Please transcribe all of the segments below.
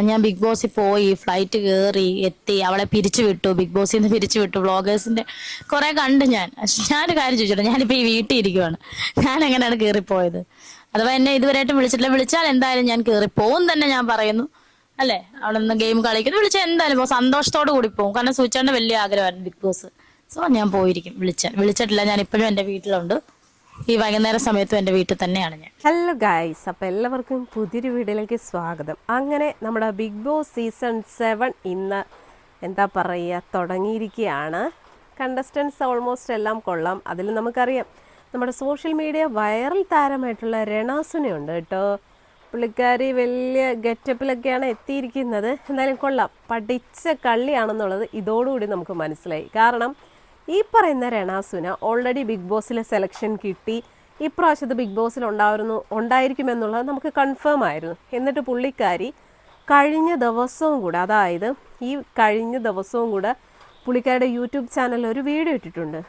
ഞാൻ ബിഗ് ബോസിൽ പോയി ഫ്ലൈറ്റ് കയറി എത്തി അവളെ പിരിച്ചു വിട്ടു. ബിഗ് ബോസിൽ നിന്ന് പിരിച്ചു വിട്ടു. വ്ളോഗേഴ്സിന്റെ കുറെ കണ്ട് ഞാൻ. ഞാനൊരു കാര്യം ചോദിച്ചോട്ടെ? ഞാനിപ്പോ ഈ വീട്ടിൽ ഇരിക്കുവാണ്. ഞാൻ എങ്ങനെയാണ് കയറിപ്പോയത് അഥവാ എന്നെ ഇതുവരെയായിട്ടും വിളിച്ചിട്ടില്ല. വിളിച്ചാൽ എന്തായാലും ഞാൻ കയറി പോകും തന്നെ ഞാൻ പറയുന്നു. അല്ലേ? അവിടെ നിന്ന് ഗെയിം കളിക്കുന്നു. വിളിച്ചാൽ എന്തായാലും പോകും സന്തോഷത്തോടു കൂടി പോകും കാരണം സൂചിച്ചാണ്ട് വലിയ ആഗ്രഹമായിരുന്നു ബിഗ് ബോസ് സോ ഞാൻ പോയിരിക്കും. വിളിച്ചാൽ. വിളിച്ചിട്ടില്ല. ഞാൻ ഇപ്പോഴും എന്റെ വീട്ടിലുണ്ട്. ഈ വൈകുന്നേര സമയത്തും എന്റെ വീട്ടിൽ തന്നെയാണ് ഞാൻ. ഹലോ ഗായ്സ് അപ്പോൾ എല്ലാവർക്കും പുതിയൊരു വീഡിയോയിലേക്ക് സ്വാഗതം. അങ്ങനെ നമ്മുടെ ബിഗ് ബോസ് സീസൺ സെവൻ ഇന്ന് എന്താ പറയുക തുടങ്ങിയിരിക്കുകയാണ്. കണ്ടസ്റ്റൻസ് ഓൾമോസ്റ്റ് എല്ലാം കൊള്ളാം. അതിൽ നമുക്കറിയാം നമ്മുടെ സോഷ്യൽ മീഡിയ വൈറൽ താരമായിട്ടുള്ള രണാസുനുണ്ട് കേട്ടോ. പുള്ളിക്കാരി വലിയ ഗെറ്റപ്പിലൊക്കെയാണ് എത്തിയിരിക്കുന്നത്. എന്തായാലും കൊള്ളാം. പഠിച്ച കള്ളിയാണെന്നുള്ളത് ഇതോടുകൂടി നമുക്ക് മനസ്സിലായി. കാരണം ഈ പറയുന്ന രണാസുന ഓൾറെഡി ബിഗ് ബോസിലെ സെലക്ഷൻ കിട്ടി. ഇപ്രാവശ്യത്തെ ബിഗ് ബോസിൽ ഉണ്ടായിരുന്നു ഉണ്ടായിരിക്കുമെന്നുള്ളത് നമുക്ക് കൺഫേം ആയിരുന്നു. എന്നിട്ട് പുള്ളിക്കാരി കഴിഞ്ഞ ദിവസവും കൂടെ അതായത് ഈ കഴിഞ്ഞ ദിവസവും കൂടെ പുള്ളിക്കാരുടെ യൂട്യൂബ് ചാനലിൽ ഒരു വീഡിയോ ഇട്ടിട്ടുണ്ട്.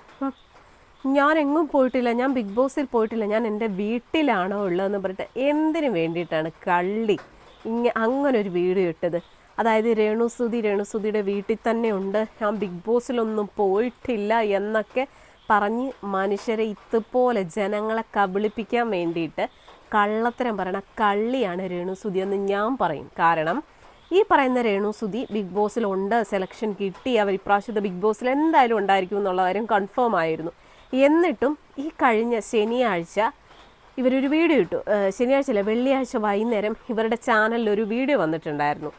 ഞാൻ എങ്ങും പോയിട്ടില്ല ഞാൻ ബിഗ് ബോസിൽ പോയിട്ടില്ല ഞാൻ എന്റെ വീട്ടിലാണോ ഉള്ളതെന്ന് പറഞ്ഞിട്ട് എന്തിനു വേണ്ടിയിട്ടാണ് കള്ളി ഇങ്ങനെ അങ്ങനെ ഒരു വീഡിയോ ഇട്ടത്? അതായത് രേണുസുതി രേണുസുതിയുടെ വീട്ടിൽ തന്നെ ഉണ്ട്. ഞാൻ ബിഗ് ബോസിലൊന്നും പോയിട്ടില്ല എന്നൊക്കെ പറഞ്ഞ് മനുഷ്യരെ ഇതുപോലെ ജനങ്ങളെ കബളിപ്പിക്കാൻ വേണ്ടിയിട്ട് കള്ളത്തരം പറയണ കള്ളിയാണ് രേണുസുതി എന്ന് ഞാൻ പറയും. കാരണം ഈ പറയുന്ന രേണുസുതി ബിഗ് ബോസിലുണ്ട്. സെലക്ഷൻ കിട്ടി. അവർ ഇപ്രാവശ്യത്തെ ബിഗ് ബോസിൽ എന്തായാലും ഉണ്ടായിരിക്കും എന്നുള്ള കാര്യം കൺഫേം ആയിരുന്നു. എന്നിട്ടും ഈ കഴിഞ്ഞ ശനിയാഴ്ച ഇവരൊരു വീഡിയോ ഇട്ടു. ശനിയാഴ്ച അല്ല വെള്ളിയാഴ്ച വൈകുന്നേരം ഇവരുടെ ചാനലിൽ ഒരു വീഡിയോ വന്നിട്ടുണ്ടായിരുന്നു.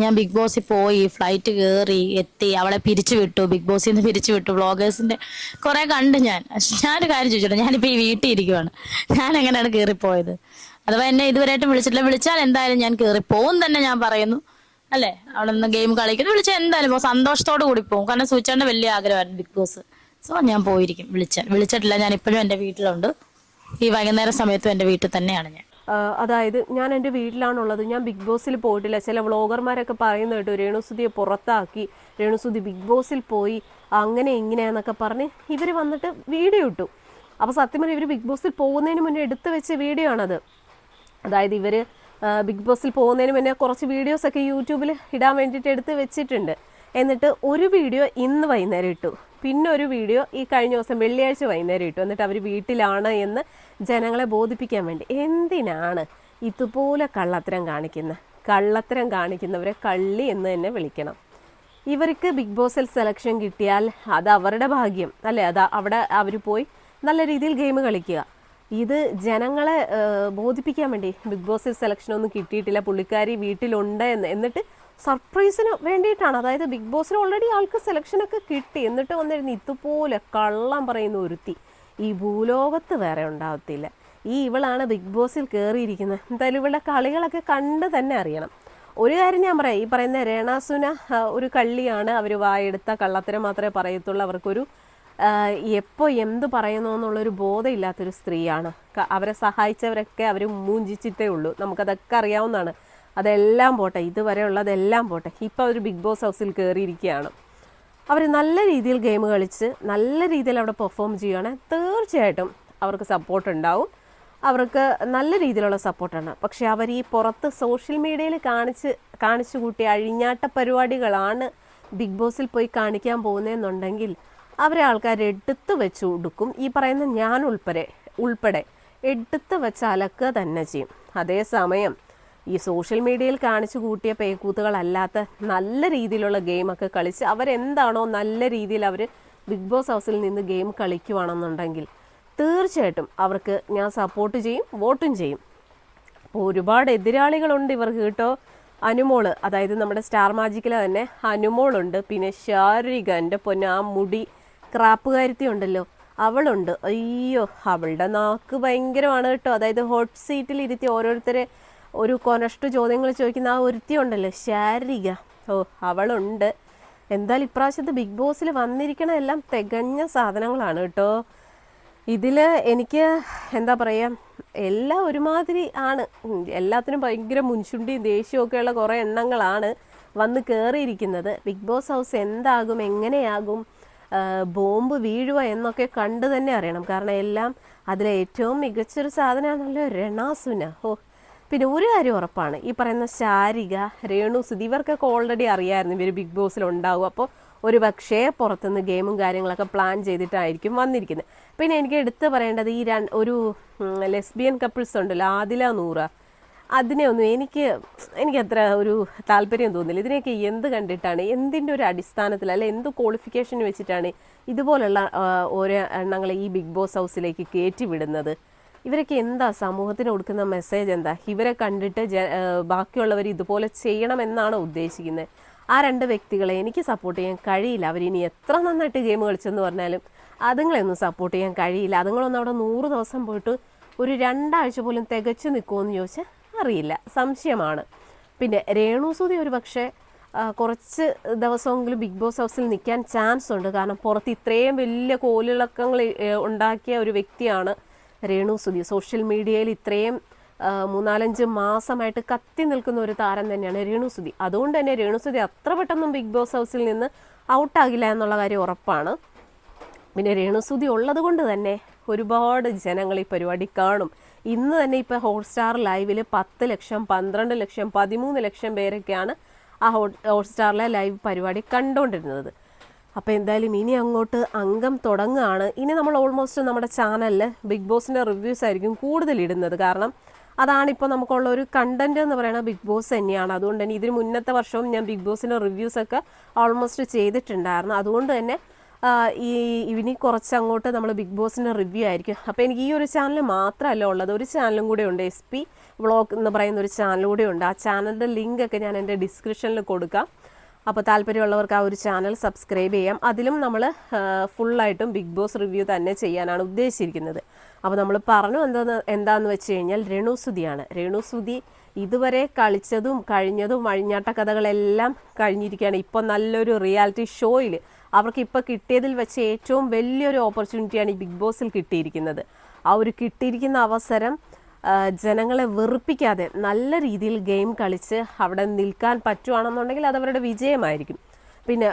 ഞാൻ ബിഗ് ബോസിൽ പോയി ഫ്ലൈറ്റ് കയറി എത്തി അവളെ പിരിച്ചു വിട്ടു. ബിഗ് ബോസിൽ നിന്ന് പിരിച്ചു വിട്ടു. വ്ളോഗേഴ്സിന്റെ കുറെ കണ്ട് ഞാൻ. ഞാനൊരു കാര്യം ചോദിച്ചോട്ടെ? ഞാനിപ്പോ ഈ വീട്ടിൽ ഇരിക്കുവാണ്. ഞാൻ എങ്ങനെയാണ് കയറിപ്പോയത് അഥവാ എന്നെ ഇതുവരെയായിട്ടും വിളിച്ചിട്ടില്ല. വിളിച്ചാൽ എന്തായാലും ഞാൻ കയറി പോകും തന്നെ ഞാൻ പറയുന്നു. അല്ലേ? അവിടെ നിന്ന് ഗെയിം കളിക്കുന്നു. വിളിച്ചാൽ എന്തായാലും പോകും സന്തോഷത്തോടു കൂടി പോകും കാരണം സൂചിച്ചാണ്ട് വലിയ ആഗ്രഹമായിരുന്നു ബിഗ് ബോസ് സോ ഞാൻ പോയിരിക്കും. വിളിച്ചാൽ. വിളിച്ചിട്ടില്ല. ഞാൻ ഇപ്പോഴും എന്റെ വീട്ടിലുണ്ട്. ഈ വൈകുന്നേര സമയത്തും എന്റെ വീട്ടിൽ തന്നെയാണ് ഞാൻ. അതായത് ഞാൻ എന്റെ വീട്ടിലാണുള്ളത്. ഞാൻ ബിഗ് ബോസിൽ പോയിട്ടില്ല. ചില വ്ളോഗർമാരൊക്കെ പറയുന്ന കേട്ടു രേണുസുതിയെ പുറത്താക്കി. രേണുസുതി ബിഗ് ബോസിൽ പോയി. അങ്ങനെ ഇങ്ങനെയാന്നൊക്കെ പറഞ്ഞ് ഇവർ വന്നിട്ട് വീഡിയോ ഇട്ടു. അപ്പോൾ സത്യം പറഞ്ഞാൽ ഇവർ ബിഗ് ബോസിൽ പോകുന്നതിന് മുന്നേ എടുത്തു വെച്ച വീഡിയോ ആണത്. അതായത് ഇവർ ബിഗ് ബോസിൽ പോകുന്നതിന് മുന്നേ കുറച്ച് വീഡിയോസൊക്കെ യൂട്യൂബിൽ ഇടാൻ വേണ്ടിയിട്ട് എടുത്ത് വെച്ചിട്ടുണ്ട്. എന്നിട്ട് ഒരു വീഡിയോ ഇന്ന് വൈകുന്നേരം ഇട്ടു. പിന്നെ ഒരു വീഡിയോ ഈ കഴിഞ്ഞ ദിവസം വെള്ളിയാഴ്ച വൈകുന്നേരം ഇട്ടു. എന്നിട്ട് അവർ വീട്ടിലാണ് എന്ന് ജനങ്ങളെ ബോധിപ്പിക്കാൻ വേണ്ടി. എന്തിനാണ് ഇതുപോലെ കള്ളത്തരം കാണിക്കുന്നത് കള്ളത്തരം കാണിക്കുന്നവരെ കള്ളി എന്ന് തന്നെ വിളിക്കണം. ഇവർക്ക് ബിഗ് ബോസിൽ സെലക്ഷൻ കിട്ടിയാൽ അത് അവരുടെ ഭാഗ്യം അല്ലേ? അത് അവിടെ അവർ പോയി നല്ല രീതിയിൽ ഗെയിം കളിക്കുക. ഇത് ജനങ്ങളെ ബോധിപ്പിക്കാൻ വേണ്ടി ബിഗ് ബോസിൽ സെലക്ഷൻ ഒന്നും കിട്ടിയിട്ടില്ല. പുള്ളിക്കാരി വീട്ടിലുണ്ട് എന്ന്. എന്നിട്ട് സർപ്രൈസിന് വേണ്ടിയിട്ടാണ്. അതായത് ബിഗ് ബോസിൽ ഓൾറെഡി ആൾക്ക് സെലക്ഷനൊക്കെ കിട്ടി. എന്നിട്ട് വന്നിരുന്ന് ഇതുപോലെ കള്ളം പറയുന്ന ഒരുത്തി. ഈ ഭൂലോകത്ത് വേറെ ഉണ്ടാവത്തില്ല. ഈ ഇവളാണ് ബിഗ് ബോസിൽ കയറിയിരിക്കുന്നത് എന്തായാലും ഇവളുടെ കളികളൊക്കെ കണ്ട് തന്നെ അറിയണം. ഒരു കാര്യം ഞാൻ പറയാം. ഈ പറയുന്ന രേണാസുന ഒരു കള്ളിയാണ് അവർ വായെടുത്ത. കള്ളത്തിനെ മാത്രമേ പറയത്തുള്ളൂ. അവർക്കൊരു എപ്പോൾ എന്ത് പറയുന്നു എന്നുള്ളൊരു ബോധമില്ലാത്തൊരു സ്ത്രീയാണ്. അവരെ സഹായിച്ചവരൊക്കെ അവർ മൂഞ്ചിച്ചിട്ടേ ഉള്ളൂ. നമുക്കതൊക്കെ അറിയാവുന്നതാണ്. അതെല്ലാം പോട്ടെ ഇതുവരെ ഉള്ളതെല്ലാം പോട്ടെ. ഇപ്പോൾ അവർ ബിഗ് ബോസ് ഹൗസിൽ കയറിയിരിക്കുകയാണ് അവർ നല്ല രീതിയിൽ ഗെയിം കളിച്ച് നല്ല രീതിയിൽ അവിടെ പെർഫോം ചെയ്യുകയാണെങ്കിൽ തീർച്ചയായിട്ടും അവർക്ക് സപ്പോർട്ട് ഉണ്ടാവും. അവർക്ക് നല്ല രീതിയിലുള്ള സപ്പോർട്ടാണ് പക്ഷേ അവർ ഈ പുറത്ത് സോഷ്യൽ മീഡിയയിൽ കാണിച്ച് കാണിച്ചു കൂട്ടിയ അഴിഞ്ഞാട്ട പരിപാടികളാണ് ബിഗ് ബോസിൽ പോയി കാണിക്കാൻ പോകുന്നതെന്നുണ്ടെങ്കിൽ അവരെ ആൾക്കാർ എടുത്ത് വെച്ച് കൊടുക്കും ഈ പറയുന്ന ഞാൻ ഉൾപ്പെടെ ഉൾപ്പെടെ എടുത്ത് വെച്ച് അലക്കുക തന്നെ ചെയ്യും. അതേസമയം ഈ സോഷ്യൽ മീഡിയയിൽ കാണിച്ചു കൂട്ടിയ പേക്കൂത്തുകളല്ലാത്ത നല്ല രീതിയിലുള്ള ഗെയിമൊക്കെ കളിച്ച് അവരെന്താണോ നല്ല രീതിയിൽ അവർ ബിഗ് ബോസ് ഹൗസിൽ നിന്ന് ഗെയിം കളിക്കുവാണെന്നുണ്ടെങ്കിൽ തീർച്ചയായിട്ടും അവർക്ക് ഞാൻ സപ്പോർട്ട് ചെയ്യും വോട്ടും ചെയ്യും. അപ്പോൾ ഒരുപാട് എതിരാളികളുണ്ട് ഇവർക്ക് കേട്ടോ. അനുമോൾ അതായത് നമ്മുടെ സ്റ്റാർ മാജിക്കിലെ തന്നെ അനുമോളുണ്ട്. പിന്നെ ശാരിക എന്റെ പൊന്നെ ആ മുടി ക്രാപ്പുകാരുത്തി ഉണ്ടല്ലോ അവളുണ്ട്. അയ്യോ അവളുടെ നാക്ക് ഭയങ്കരമാണ് കേട്ടോ. അതായത് ഹോട്ട് സീറ്റിൽ ഇരുത്തി ഓരോരുത്തരെ ഒരു കൊനഷ്ട ചോദ്യങ്ങൾ ചോദിക്കുന്ന ആ ഒരുത്തി ഉണ്ടല്ലോ ശാരിക ഓ അവളുണ്ട്. എന്തായാലും ഇപ്രാവശ്യത്തെ ബിഗ് ബോസിൽ വന്നിരിക്കണ എല്ലാം തികഞ്ഞ സാധനങ്ങളാണ് കേട്ടോ. ഇതിൽ എനിക്ക് എന്താ പറയുക എല്ലാം ഒരുമാതിരി ആണ്. എല്ലാത്തിനും ഭയങ്കര മുൻചുണ്ടിയും ദേഷ്യമൊക്കെയുള്ള കുറേ എണ്ണങ്ങളാണ് വന്ന് കയറിയിരിക്കുന്നത് ബിഗ് ബോസ് ഹൗസ് എന്താകും എങ്ങനെയാകും ബോംബ് വീഴുക എന്നൊക്കെ കണ്ടു തന്നെ അറിയണം. കാരണം എല്ലാം അതിലെ ഏറ്റവും മികച്ചൊരു സാധനമാണല്ലോ രണാസുന. ഓ പിന്നെ ഒരു കാര്യം ഉറപ്പാണ്. ഈ പറയുന്ന ശാരിക രേണു സുധി ഇവർക്കൊക്കെ ഓൾറെഡി അറിയാമായിരുന്നു ഇവർ ബിഗ് ബോസിൽ ഉണ്ടാവും. അപ്പോൾ ഒരു പക്ഷേ പുറത്തുനിന്ന് ഗെയിമും കാര്യങ്ങളൊക്കെ പ്ലാൻ ചെയ്തിട്ടായിരിക്കും വന്നിരിക്കുന്നത്. പിന്നെ എനിക്ക് എടുത്തു പറയേണ്ടത് ഈ രണ്ട് ഒരു ലെസ്ബിയൻ കപ്പിൾസ് ഉണ്ടല്ലോ ആദില നൂറ. അതിനെ ഒന്നും എനിക്ക് എനിക്ക് അത്ര ഒരു താല്പര്യം തോന്നില്ല. ഇതിനെയൊക്കെ എന്ത് കണ്ടിട്ടാണ് എന്തിന്റെ ഒരു അടിസ്ഥാനത്തിൽ അല്ലെ എന്ത് ക്വാളിഫിക്കേഷൻ വെച്ചിട്ടാണ് ഇതുപോലുള്ള ഓരോ എണ്ണങ്ങളെ ഈ ബിഗ് ബോസ് ഹൗസിലേക്ക് കയറ്റി വിടുന്നത്? ഇവരൊക്കെ എന്താ സമൂഹത്തിന് കൊടുക്കുന്ന മെസ്സേജ് എന്താ? ഇവരെ കണ്ടിട്ട് ബാക്കിയുള്ളവർ ഇതുപോലെ ചെയ്യണമെന്നാണ് ഉദ്ദേശിക്കുന്നത് ആ രണ്ട് വ്യക്തികളെ എനിക്ക് സപ്പോർട്ട് ചെയ്യാൻ കഴിയില്ല. അവർ ഇനി എത്ര നന്നായിട്ട് ഗെയിം കളിച്ചെന്ന് പറഞ്ഞാലും അതുങ്ങളെയൊന്നും സപ്പോർട്ട് ചെയ്യാൻ കഴിയില്ല. അതുങ്ങളൊന്നും അവിടെ നൂറ് ദിവസം പോയിട്ട് ഒരു രണ്ടാഴ്ച പോലും തികച്ചു നിൽക്കുമെന്ന് ചോദിച്ചാൽ അറിയില്ല. സംശയമാണ്. പിന്നെ രേണുസൂതി ഒരു പക്ഷേ കുറച്ച് ദിവസമെങ്കിലും ബിഗ് ബോസ് ഹൗസിൽ നിൽക്കാൻ ചാൻസ് ഉണ്ട്. കാരണം പുറത്ത് ഇത്രയും വലിയ കോലിളക്കങ്ങൾ ഉണ്ടാക്കിയ ഒരു വ്യക്തിയാണ് രേണു സുധി സോഷ്യൽ മീഡിയയിൽ ഇത്രയും മൂന്നാലഞ്ച് മാസമായിട്ട് കത്തി നിൽക്കുന്ന ഒരു താരം തന്നെയാണ് രേണു സുധി. അതുകൊണ്ട് തന്നെ രേണു സുധി അത്ര പെട്ടെന്നും ബിഗ് ബോസ് ഹൗസിൽ നിന്ന് ഔട്ടാകില്ല എന്നുള്ള കാര്യം ഉറപ്പാണ്. പിന്നെ രേണുസുതി ഉള്ളത് കൊണ്ട് തന്നെ ഒരുപാട് ജനങ്ങൾ ഈ പരിപാടി കാണും. ഇന്ന് തന്നെ ഇപ്പോൾ ഹോട്ട്സ്റ്റാർ ലൈവിൽ പത്ത് ലക്ഷം പന്ത്രണ്ട് ലക്ഷം പതിമൂന്ന് ലക്ഷം പേരൊക്കെയാണ് ആ ഹോട്ട് ഹോട്ട്സ്റ്റാറിലെ ലൈവ് പരിപാടി കണ്ടുകൊണ്ടിരുന്നത് അപ്പോൾ എന്തായാലും ഇനി അങ്ങോട്ട് അംഗം തുടങ്ങുകയാണ്. ഇനി നമ്മൾ ഓൾമോസ്റ്റ് നമ്മുടെ ചാനലിൽ ബിഗ് ബോസിന്റെ റിവ്യൂസ് ആയിരിക്കും കൂടുതൽ ഇടുന്നത്. കാരണം അതാണ് ഇപ്പോൾ നമുക്കുള്ള ഒരു കണ്ടന്റ് എന്ന് പറയുന്നത് ബിഗ് ബോസ് തന്നെയാണ്. അതുകൊണ്ട് തന്നെ ഇതിന് മുന്നത്തെ വർഷവും ഞാൻ ബിഗ് ബോസിന്റെ റിവ്യൂസൊക്കെ ഓൾമോസ്റ്റ് ചെയ്തിട്ടുണ്ടായിരുന്നു. അതുകൊണ്ട് തന്നെ ഈ ഇനി കുറച്ച് അങ്ങോട്ട് നമ്മൾ ബിഗ് ബോസിന്റെ റിവ്യൂ ആയിരിക്കും. അപ്പോൾ എനിക്ക് ഈ ഒരു ചാനൽ മാത്രമല്ല ഉള്ളത്. ഒരു ചാനലും കൂടെ ഉണ്ട്. എസ് പി വ്ളോഗ് എന്ന് പറയുന്ന ഒരു ചാനൽ കൂടെ ഉണ്ട്. ആ ചാനലിന്റെ ലിങ്ക് ഒക്കെ ഞാൻ എന്റെ ഡിസ്ക്രിപ്ഷനിൽ കൊടുക്കാം. അപ്പോൾ താല്പര്യമുള്ളവർക്ക് ആ ഒരു ചാനൽ സബ്സ്ക്രൈബ് ചെയ്യാം. അതിലും നമ്മൾ ഫുള്ളായിട്ടും ബിഗ് ബോസ് റിവ്യൂ തന്നെ ചെയ്യാനാണ് ഉദ്ദേശിച്ചിരിക്കുന്നത്. അപ്പോൾ നമ്മൾ പറഞ്ഞു എന്താന്ന് എന്താന്ന് വെച്ച് കഴിഞ്ഞാൽ രേണുസുതിയാണ് രേണുസുതി ഇതുവരെ കളിച്ചതും കഴിഞ്ഞതും വഴിഞ്ഞാട്ട കഥകളെല്ലാം കഴിഞ്ഞിരിക്കുകയാണ്. ഇപ്പോൾ നല്ലൊരു റിയാലിറ്റി ഷോയിൽ അവർക്ക് ഇപ്പോൾ കിട്ടിയതിൽ വെച്ച് ഏറ്റവും വലിയൊരു ഓപ്പർച്യൂണിറ്റിയാണ് ഈ ബിഗ് ബോസിൽ കിട്ടിയിരിക്കുന്നത്. ആ ഒരു കിട്ടിയിരിക്കുന്ന അവസരം ജനങ്ങളെ വെറുപ്പിക്കാതെ നല്ല രീതിയിൽ ഗെയിം കളിച്ച് അവിടെ നിൽക്കാൻ പറ്റുവാണെന്നുണ്ടെങ്കിൽ അത് അവരുടെ വിജയമായിരിക്കും. പിന്നെ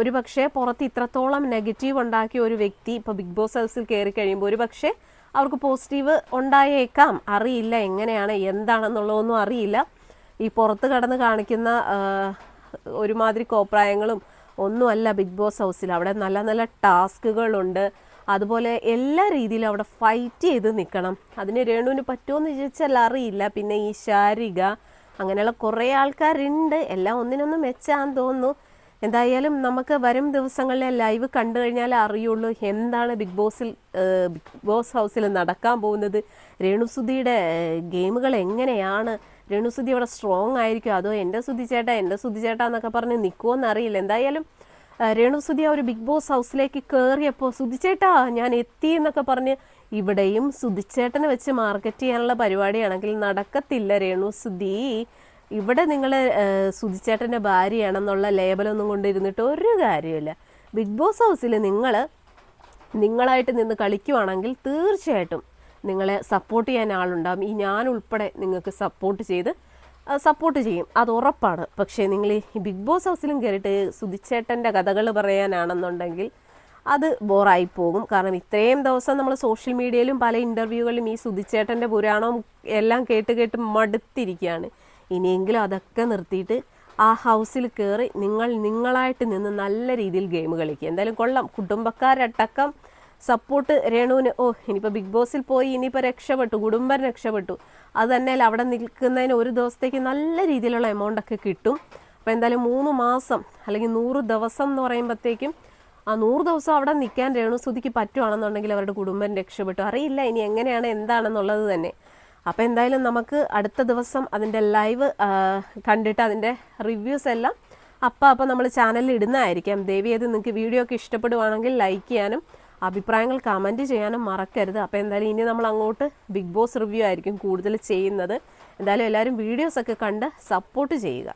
ഒരു പക്ഷേ പുറത്ത് ഇത്രത്തോളം നെഗറ്റീവ് ഉണ്ടാക്കിയ ഒരു വ്യക്തി ഇപ്പോൾ ബിഗ് ബോസ് ഹൗസിൽ കയറി കഴിയുമ്പോൾ ഒരു പക്ഷേ അവർക്ക് പോസിറ്റീവ് ഉണ്ടായേക്കാം. അറിയില്ല എങ്ങനെയാണ് എന്താണെന്നുള്ളതൊന്നും അറിയില്ല. ഈ പുറത്ത് കടന്ന് കാണിക്കുന്ന ഒരുമാതിരി കോപ്രായങ്ങളും ഒന്നുമല്ല ബിഗ് ബോസ് ഹൗസിൽ. അവിടെ നല്ല നല്ല ടാസ്കുകളുണ്ട്. അതുപോലെ എല്ലാ രീതിയിലും അവിടെ ഫൈറ്റ് ചെയ്ത് നിൽക്കണം അതിന് രേണുവിന് പറ്റുമെന്ന് ചോദിച്ചാൽ അറിയില്ല. പിന്നെ ഈ ശാരിക അങ്ങനെയുള്ള കുറേ ആൾക്കാരുണ്ട്. എല്ലാം ഒന്നിനൊന്ന് മെച്ചാന്ന് തോന്നുന്നു. എന്തായാലും നമുക്ക് വരും ദിവസങ്ങളിലെ ലൈവ് കണ്ടു കഴിഞ്ഞാൽ അറിയുള്ളൂ എന്താണ് ബിഗ് ബോസിൽ ബിഗ് ബോസ് ഹൗസിൽ നടക്കാൻ പോകുന്നത്. രേണുസുതിയുടെ ഗെയിമുകൾ എങ്ങനെയാണ്? രേണുസുതി അവിടെ സ്ട്രോങ് ആയിരിക്കും അതോ എന്റെ സുധി ചേട്ടാ എന്റെ സുധി ചേട്ടാ എന്നൊക്കെ പറഞ്ഞ് നിൽക്കുമോ എന്നറിയില്ല എന്തായാലും ആ, രേണുസുധി ആ ഒരു ബിഗ് ബോസ് ഹൗസിലേക്ക് കയറിയപ്പോൾ സുധിച്ചേട്ടാ ഞാൻ എത്തി എന്നൊക്കെ പറഞ്ഞ് ഇവിടെയും സുധിച്ചേട്ടനെ വെച്ച് മാർക്കറ്റ് ചെയ്യാനുള്ള പരിപാടിയാണെങ്കിൽ നടക്കത്തില്ല രേണുസുധി ഇവിടെ നിങ്ങൾ സുധിച്ചേട്ടന്റെ ഭാര്യയാണെന്നുള്ള ലേബലൊന്നും കൊണ്ടിരുന്നിട്ട് ഒരു കാര്യമില്ല ബിഗ് ബോസ് ഹൗസിൽ നിങ്ങൾ നിങ്ങളായിട്ട് നിന്ന് കളിക്കുവാണെങ്കിൽ തീർച്ചയായിട്ടും നിങ്ങളെ സപ്പോർട്ട് ചെയ്യാൻ ആളുണ്ടാകും ഈ ഞാൻ ഉൾപ്പെടെ നിങ്ങൾക്ക് സപ്പോർട്ട് ചെയ്ത് സപ്പോർട്ട് ചെയ്യും. അത് ഉറപ്പാണ്. പക്ഷേ നിങ്ങൾ ഈ ബിഗ് ബോസ് ഹൗസിലും കയറിയിട്ട് സുധിച്ചേട്ടന്റെ കഥകൾ പറയാനാണെന്നുണ്ടെങ്കിൽ അത് ബോറായി പോകും. കാരണം ഇത്രയും ദിവസം നമ്മൾ സോഷ്യൽ മീഡിയയിലും പല ഇന്റർവ്യൂകളിലും ഈ സുധിച്ചേട്ടന്റെ പുരാണവും എല്ലാം കേട്ട് കേട്ട് മടുത്തിരിക്കുകയാണ്. ഇനിയെങ്കിലും അതൊക്കെ നിർത്തിയിട്ട് ആ ഹൗസിൽ കയറി നിങ്ങൾ നിങ്ങളായിട്ട് നിന്ന് നല്ല രീതിയിൽ ഗെയിം കളിക്കുക. എന്തായാലും കൊള്ളാം. കുടുംബക്കാരടക്കം സപ്പോർട്ട് രേണുവിന് ഓ ഇനിയിപ്പോൾ ബിഗ് ബോസിൽ പോയി ഇനിയിപ്പോൾ രക്ഷപ്പെട്ടു കുടുംബം രക്ഷപ്പെട്ടു. അത് തന്നെ അവിടെ നിൽക്കുന്നതിന് ഒരു ദിവസത്തേക്ക് നല്ല രീതിയിലുള്ള എമൗണ്ട് ഒക്കെ കിട്ടും. അപ്പോൾ എന്തായാലും മൂന്ന് മാസം അല്ലെങ്കിൽ നൂറ് ദിവസം എന്ന് പറയുമ്പോഴത്തേക്കും ആ നൂറ് ദിവസം അവിടെ നിൽക്കാൻ രേണുസുതിക്ക് പറ്റുവാണെന്നുണ്ടെങ്കിൽ അവരുടെ കുടുംബം രക്ഷപ്പെട്ടു. അറിയില്ല ഇനി എങ്ങനെയാണ് എന്താണെന്നുള്ളത് തന്നെ. അപ്പോൾ എന്തായാലും നമുക്ക് അടുത്ത ദിവസം അതിന്റെ ലൈവ് കണ്ടിട്ട് അതിന്റെ റിവ്യൂസ് എല്ലാം അപ്പം അപ്പം നമ്മൾ ചാനലിൽ ഇടുന്നതായിരിക്കാം. ദേവി അത് നിങ്ങൾക്ക് വീഡിയോ ഒക്കെ ഇഷ്ടപ്പെടുവാണെങ്കിൽ ലൈക്ക് ചെയ്യാനും അഭിപ്രായങ്ങൾ കമന്റ് ചെയ്യാനും മറക്കരുത്. അപ്പോൾ എന്തായാലും ഇനി നമ്മൾ അങ്ങോട്ട് ബിഗ് ബോസ് റിവ്യൂ ആയിരിക്കും കൂടുതൽ ചെയ്യുന്നത്. എന്തായാലും എല്ലാവരും വീഡിയോസൊക്കെ കണ്ട് സപ്പോർട്ട് ചെയ്യുക.